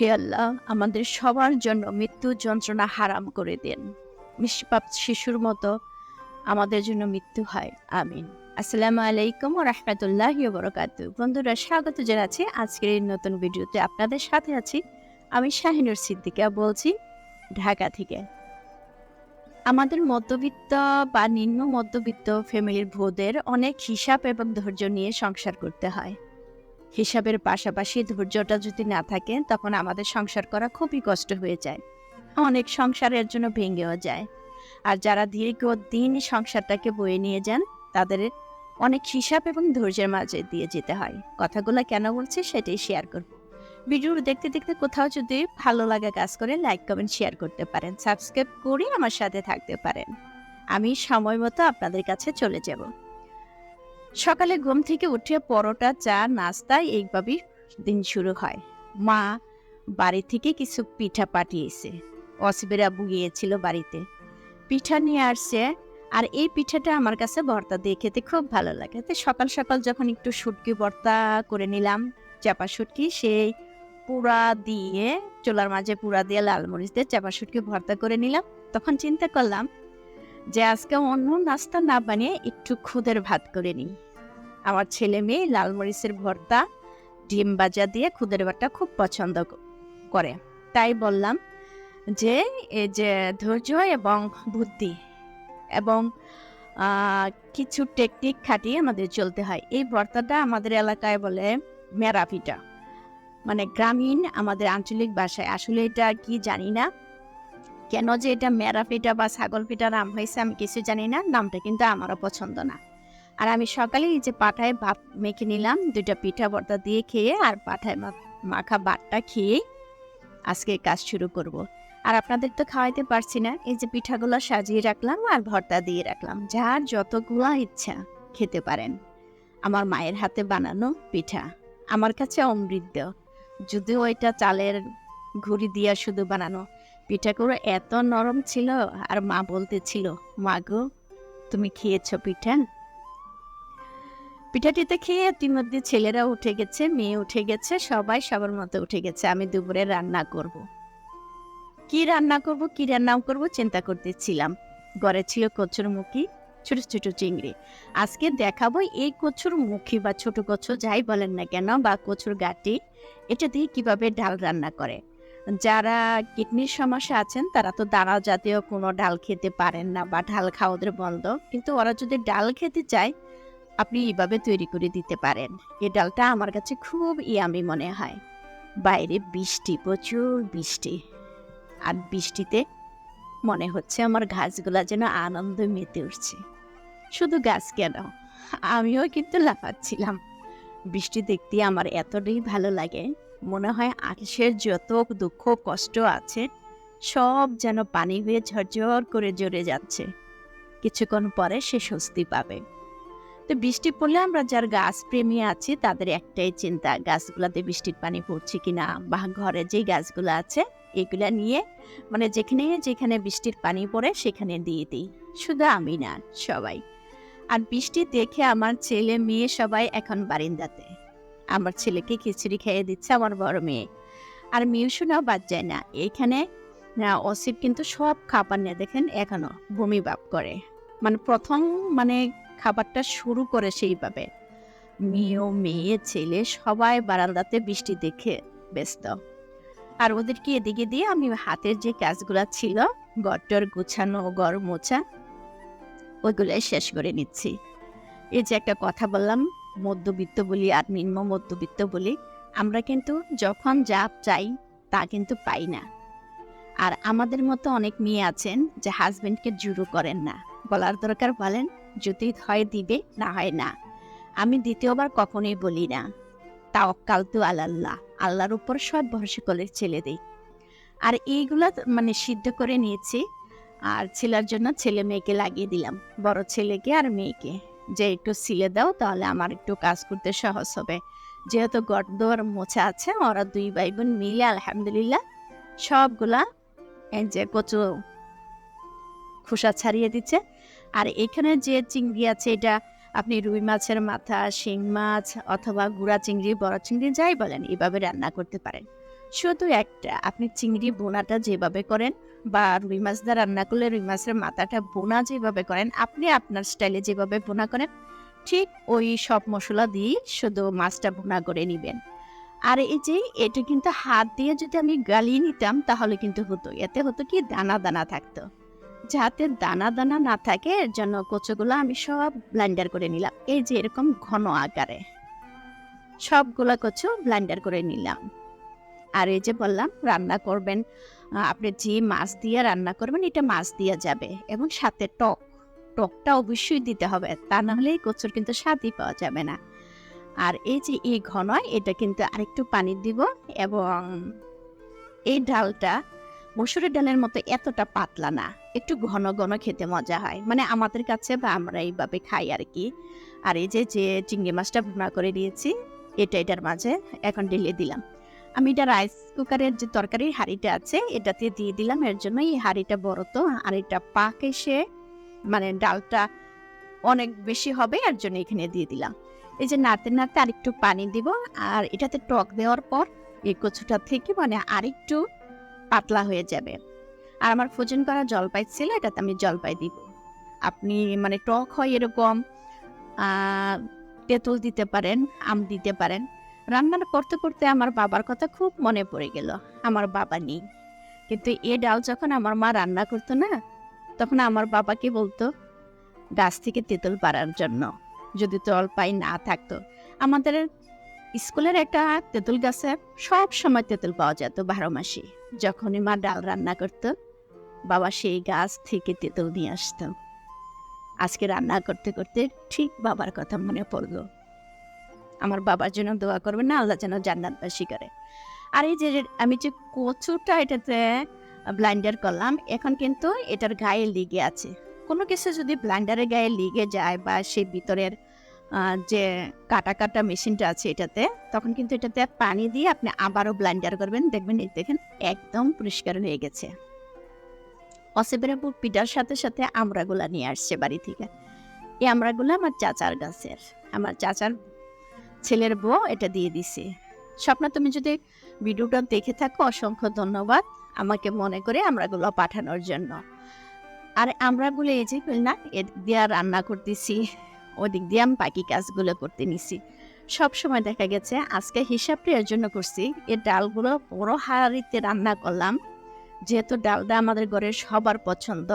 হে আল্লাহ, আমাদের সবার জন্য মৃত্যু যন্ত্রণা হারাম করে দেন। নিষ্পাপ শিশুর মতো আমাদের জন্য মৃত্যু হয়। আমিন। আসসালামু আলাইকুম রহমতুল্লাহ বরকাত। বন্ধুরা, স্বাগত জানাচ্ছি আজকের এই নতুন ভিডিওতে। আপনাদের সাথে আছি আমি শাহিনুর সিদ্দিকা বলছি ঢাকা থেকে। আমাদের মধ্যবিত্ত বা নিম্ন মধ্যবিত্ত ফ্যামিলির ভোদের অনেক হিসাব এবং ধৈর্য নিয়ে সংসার করতে হয়। হিসাবের পাশাপাশি ধৈর্যটা যদি না থাকে, তখন আমাদের সংসার করা খুবই কষ্ট হয়ে যায়। অনেক সংসারের জন্য ভেঙেও যায়। আর যারা দীর্ঘ দিন সংসারটাকে বয়ে নিয়ে যান, তাদের অনেক হিসাব এবং ধৈর্যের মাঝে দিয়ে যেতে হয়। কথাগুলো কেন বলছে সেটাই শেয়ার করব। ভিডিও দেখতে দেখতে কোথাও যদি ভালো লাগা কাজ করে লাইক কমেন্ট শেয়ার করতে পারেন। সাবস্ক্রাইব করে আমার সাথে থাকতে পারেন। আমি সময় মতো আপনাদের কাছে চলে যাব। সকালে ঘুম থেকে উঠে পরোটা, চা, নাস্তা এইভাবেই দিন শুরু হয়। মা বাড়ি থেকে কিছু পিঠা পাঠিয়েছে। অসিবের আব্বু গিয়েছিল বাড়িতে। পিঠা নিয়ে আসছে। আর এই পিঠাটা আমার কাছে ভর্তা দিয়ে খেতে খুব ভালো লাগে। তো সকাল সকাল যখন একটু শুটকি ভর্তা করে নিলাম, চাপা শুটকি, সেই পুরা দিয়ে, চোলার মাঝে পুরা দিয়ে লাল মরিচ দিয়ে চাপা শুটকি ভর্তা করে নিলাম। তখন চিন্তা করলাম যে আজকে অন্য নাস্তা না বানিয়ে একটু খুদের ভাত করে নিই। আমার ছেলে মেয়ে লাল মরিচের ভর্তা, ডিম ভাজা দিয়ে খুদের ভাতটা খুব পছন্দ করে। তাই বললাম যে এই যে ধৈর্য এবং বুদ্ধি এবং কিছু টেকনিক খাটিয়ে আমাদের চলতে হয়। এই ভর্তাটা আমাদের এলাকায় বলে মেরা পিঠা। মানে গ্রামীণ আমাদের আঞ্চলিক ভাষায়। আসলে এটা কি জানি না। কেন যে এটা মেরা পিঠা বা ছাগল পিঠা নাম হয়েছে আমি কিছু জানি না, নামটা কিন্তু আমারও পছন্দ না। আর আমি সকালে এই যে পাঠায় ভাত মেখে নিলাম, দুইটা পিঠা ভর্তা দিয়ে খেয়ে আর পাঠায় মাখা ভাতটা খেয়ে আজকে কাজ শুরু করব। আর আপনাদের তো খাওয়াইতে পারছি না, এই যে পিঠাগুলো সাজিয়ে রাখলাম আর ভর্তা দিয়ে রাখলাম, যার যতগুলা ইচ্ছা খেতে পারেন। আমার মায়ের হাতে বানানো পিঠা, আমার কাছে অমৃত যদিও এটা চালের ঘুড়ি দিয়া শুধু বানানো। পিঠাগুলো এত নরম ছিল আর মা বলতেছিল, মা গো, তুমি খেয়েছো পিঠা? পিঠাটিতে খেয়ে ইতিমধ্যে ছেলেরা উঠে গেছে, মেয়ে উঠে গেছে, সবাই সবার মতো উঠে গেছে। আমি দুপুরে রান্না করব। কি রান্না করব, কি রান্না করব, চিন্তা করতেছিলাম। ঘরে ছিল কচুর মুখী ছোট ছোট চিংড়ি। আজকে দেখাবো এই কচুর মুখী বা ছোট কচু, যাই বলেন না কেন, বা কচুর গাটি, এটা দিয়ে কীভাবে ডাল রান্না করে। যারা কিডনির সমস্যা আছেন, তারা তো দানা জাতীয় কোনো ডাল খেতে পারেন না বা ডাল খাওয়া ওদের বন্ধ। কিন্তু ওরা যদি ডাল খেতে চায়, আপনি এইভাবে তৈরি করে দিতে পারেন। এই ডালটা আমার কাছে খুব ইয়ামি মনে হয়। বাইরে বৃষ্টি, প্রচুর বৃষ্টি। আর বৃষ্টিতে মনে হচ্ছে আমার গাছগুলা যেন আনন্দ মেতে উঠছে। শুধু গাছ কেন? আমিও কিন্তু লাফাচ্ছিলাম। বৃষ্টি দেখতে আমার এতটাই ভালো লাগে। মনে হয় আকাশের যত দুঃখ কষ্ট আছে, সব যেন পানি হয়ে ঝরঝর করে জড়ে যাচ্ছে। কিছুক্ষণ পরে সে স্বস্তি পাবে। তো বৃষ্টি পড়লে আমরা যার গাছ প্রেমী আছি, তাদের একটাই চিন্তা, গাছগুলাতে বৃষ্টির পানি পড়ছে কিনা বা ঘরে যে গাছগুলো আছে, এগুলা নিয়ে মানে যেখানে যেখানে বৃষ্টির পানি পড়ে সেখানে দিয়ে দিই। শুধু আমি না, সবাই। আর বৃষ্টি দেখে আমার ছেলে মেয়ে সবাই এখন বারিন্দাতে। আমার ছেলেকে খিচুড়ি খেয়ে দিচ্ছে আমার বড় মেয়ে। আর মিউসুনাও বাদ যায় না। এইখানে না অসিব কিন্তু সব খাবার নিয়ে। দেখেন, এখনও বমি ভাব করে। মানে প্রথম মানে খাবারটা শুরু করে সেইভাবে। মেয়েও মেয়ে, ছেলে সবাই বারান্দাতে বৃষ্টি দেখে ব্যস্ত। আর ওদেরকে এদিকে দিয়ে আমি হাতের যে কাজগুলো ছিল, গট্টর গুছানো গড় মোছা ওইগুলাই শেষ করে নিচ্ছি। এই যে একটা কথা বললাম, মধ্যবিত্ত বলি আর নিম্ন মধ্যবিত্ত বলি, আমরা কিন্তু যখন যা চাই তা কিন্তু পাই না। আর আমাদের মতো অনেক মেয়ে আছেন যে হাজবেন্ডকে জুরু করেন না। বলার দরকার বলেন, যদি হয় দিবে, না হয় না। আমি দ্বিতীয়বার কখনোই বলি না। তাওয়াক্কাল তু আল্লাহ আল্লাহর উপর সব ভরসা করে ছেলে দিই। আর এইগুলা তো মানে সিদ্ধ করে নিয়েছি আর ছেলের জন্য ছেলে মেয়েকে লাগিয়ে দিলাম। বড় ছেলেকে আর মেয়েকে। যে একটু সিলে দাও, তাহলে আমার একটু কাজ করতে সহজ হবে। যেহেতু গড়দোয়ার মোছা আছে, ওরা দুই ভাই বোন মিলে, আলহামদুলিল্লাহ, সবগুলা এই যে কচু খোসা ছাড়িয়ে দিচ্ছে। আর এখানে যে চিংড়ি আছে, এটা আপনি রুই মাছের মাথা, শিং মাছ অথবা গুড়া চিংড়ি, বড় চিংড়ি, যাই বলেন, এভাবে রান্না করতে পারেন। শুধু একটা, আপনি চিংড়ি বোনাটা যেভাবে করেন বা রুই মাছ রান্না করলে রুই মাছের মাথাটা বোনা যেভাবে করেন, আপনি আপনার স্টাইলে যেভাবে বোনা করেন, ঠিক ওই সব মশলা দিয়ে শুধু মাছটা বোনা করে নেবেন। আর এই যে, এটা কিন্তু হাত দিয়ে যদি আমি গালিয়ে নিতাম, তাহলে কিন্তু হতো। এতে হতো কি, দানা দানা থাকতো। যাতে দানা দানা না থাকে, এর জন্য কচুগুলো আমি সব ব্লেন্ডার করে নিলাম। এই যে, এরকম ঘন আকারে। সবগুলা কচু ব্লেন্ডার করে নিলাম। আর এই যে বললাম, রান্না করবেন আপনি যে মাছ দিয়ে রান্না করবেন, এটা মাছ দিয়ে যাবে এবং সাথে টক, টকটা অবশ্যই দিতে হবে, তা না হলে এই কচুর কিন্তু স্বাদই পাওয়া যাবে না। আর এই যে এই ঘন, এটা কিন্তু আরেকটু পানি দিব এবং এই ডালটা মসুরের ডালের মতো এতটা পাতলা না, একটু ঘন ঘন খেতে মজা হয়। মানে আমাদের কাছে বা আমরা এইভাবে খাই আর কি। আর এই যে যে চিংড়ি মাছটা ভুনা করে দিয়েছি, এটা এটার মাঝে এখন ঢেলে দিলাম। আমি এটা রাইস কুকারের যে তরকারির হাঁড়িটা আছে, এটাতে দিয়ে দিলাম। এর জন্য এই হাঁড়িটা বড় তো, আর এটা পাক এসে মানে ডালটা অনেক বেশি হবে, এর জন্য এখানে দিয়ে দিলাম। এই যে নাড়তে নাড়তে আরেকটু পানি দিব, আর এটাতে টক দেওয়ার পর এই কচুটা থেকে মানে আরেকটু পাতলা হয়ে যাবে। আর আমার ফোজন করা জলপাই ছিল, এটাতে আমি জলপাই দিব। আপনি মানে টক হয় এরকম তেঁতুল দিতে পারেন, আম দিতে পারেন। রান্না করতে করতে আমার বাবার কথা খুব মনে পড়ে গেল, আমার বাবা নেই। কিন্তু এ ডাল যখন আমার মা রান্না করতো না, তখন আমার বাবাকে বলতো, গাছ থেকে তেঁতুল পাড়ার জন্য যদি জলপাই না থাকতো। আমাদের স্কুলের একটা তেঁতুল গাছে সব সময় তেঁতুল পাওয়া যেত বারো মাসে। যখনই মা ডাল রান্না করতো, বাবা সেই গাছ থেকে তেঁতুল নিয়ে আসতো। আজকে রান্না করতে করতে ঠিক বাবার কথা মনে পড়ল। আমার বাবার জন্য দোয়া করবেন না, আল্লাহ যেন জান্নাতবাসী করে। আর এই যে আমি যে কচুটা এটাতে ব্লাইন্ডার করলাম, এখন কিন্তু এটার গায়ে লিগে আছে। কোনো কিছু যদি ব্লাইন্ডারের গায়ে লিগে যায় বা সেই ভিতরের যে কাটা কাটা মেশিনটা আছে এটাতে, তখন কিন্তু এটাতে পানি দিয়ে আপনি আবারও ব্লাইন্ডার করবেন। দেখবেন এই দেখেন একদম পরিষ্কার হয়ে গেছে। অসেবের আপু পিঠার সাথে সাথে আমরাগুলা নিয়ে আসছে বাড়ি থেকে। এই আমড়াগুলো আমার চাচার গাছের। আমার চাচার ছেলের বউ, এটা দিয়ে দিছে। স্বপ্ন, তুমি যদি ভিডিওটা দেখে থাকো, অসংখ্য ধন্যবাদ। আমাকে মনে করে আমরাগুলো পাঠানোর জন্য। আর আমরাগুলো এই যে না এদিক দিয়ে রান্না করতেছি, ওদিক দিয়ে আমি বাকি কাজগুলো করতে নিছি। সব সময় দেখা গেছে, আজকে হিসাবটা এর জন্য করছি এই ডালগুলো বড় হাঁড়িতে রান্না করলাম। যেহেতু ডালটা আমাদের ঘরের সবার পছন্দ,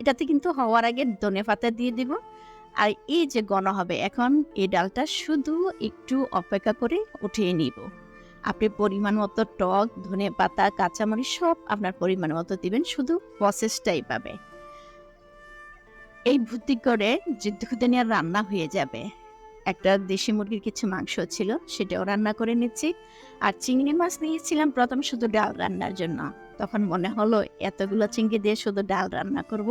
এটাতে কিন্তু হওয়ার আগে ধনে পাতা দিয়ে দিব আর এই যে গণ হবে, এখন এই ডালটা শুধু একটু অপেক্ষা করে উঠিয়ে নিব। আপনি পরিমাণ মতো টক, ধনে পাতা, কাঁচামরিচ সব আপনার পরিমাণ মতো দিবেন, শুধু প্রসেসটাই পাবে। এই ভর্তি করে যে দুধেনিয়া রান্না হয়ে যাবে। একটা দেশি মুরগির কিছু মাংস ছিল, সেটাও রান্না করে নিচ্ছি। আর চিংড়ি মাছ নিয়েছিলাম প্রথম শুধু ডাল রান্নার জন্য। তখন মনে হলো, এতগুলো চিংড়ি দিয়ে শুধু ডাল রান্না করব?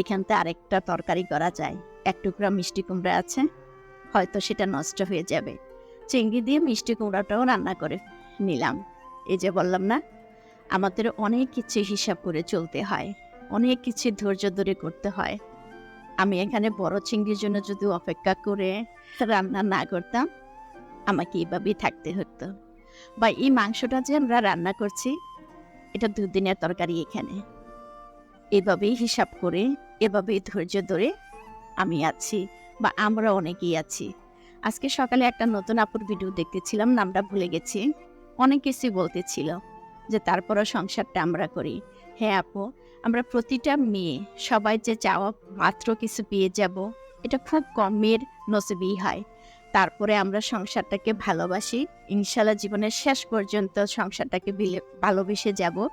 এখানতে আরেকটা তরকারি করা যায়। এক টুকরা মিষ্টি কুমড়া আছে, হয়তো সেটা নষ্ট হয়ে যাবে। চিংড়ি দিয়ে মিষ্টি কুমড়াটাও রান্না করে নিলাম। এই যে বললাম না, আমাদের অনেক কিছু হিসাব করে চলতে হয়, অনেক কিছু ধৈর্য ধরে করতে হয়। আমি এখানে বড় চিংড়ির জন্য যদি অপেক্ষা করে রান্না না করতাম, আমাকে এইভাবেই থাকতে হতো। বা এই মাংসটা যে আমরা রান্না করছি, এটা দুদিনের তরকারি এখানে। এভাবেই হিসাব করে, এভাবেই ধৈর্য ধরে আমি আছি বা আমরা অনেকেই আছি। আজকে সকালে একটা নতুন আপুর ভিডিও দেখতেছিলাম, নামটা ভুলে গেছি। অনেক কিছু বলতেছিল যে তারপরও সংসারটা আমরা করি। হ্যাঁ আপু, আমরা প্রতিটা মেয়ে সবাই যে চাওয়া মাত্র কিছু পেয়ে যাব, এটা খুব কম মেয়ের নসিবেই হয়। তারপরে আমরা সংসারটাকে ভালোবাসি, ইনশাল্লাহ জীবনের শেষ পর্যন্ত সংসারটাকে ভালোবেসে যাব।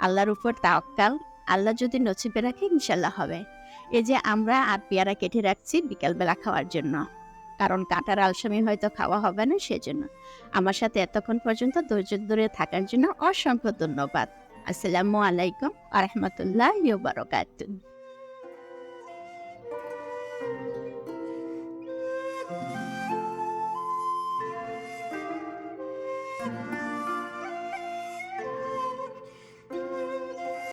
আল্লাহর উপর তাওয়াক্কাল, আল্লাহ যদি নসিবে রাখে, ইনশাল্লাহ হবে। এই যে আমরা আর পেয়ারা কেটে রাখছি বিকালবেলা খাওয়ার জন্য। কারণ কাটার আলসামি হয়তো খাওয়া হবে না সেজন্য। আমার সাথে এতক্ষণ পর্যন্ত ধৈর্য ধরে থাকার জন্য অসংখ্য ধন্যবাদ। আসসালামু আলাইকুম আ রহমতুল্লাহ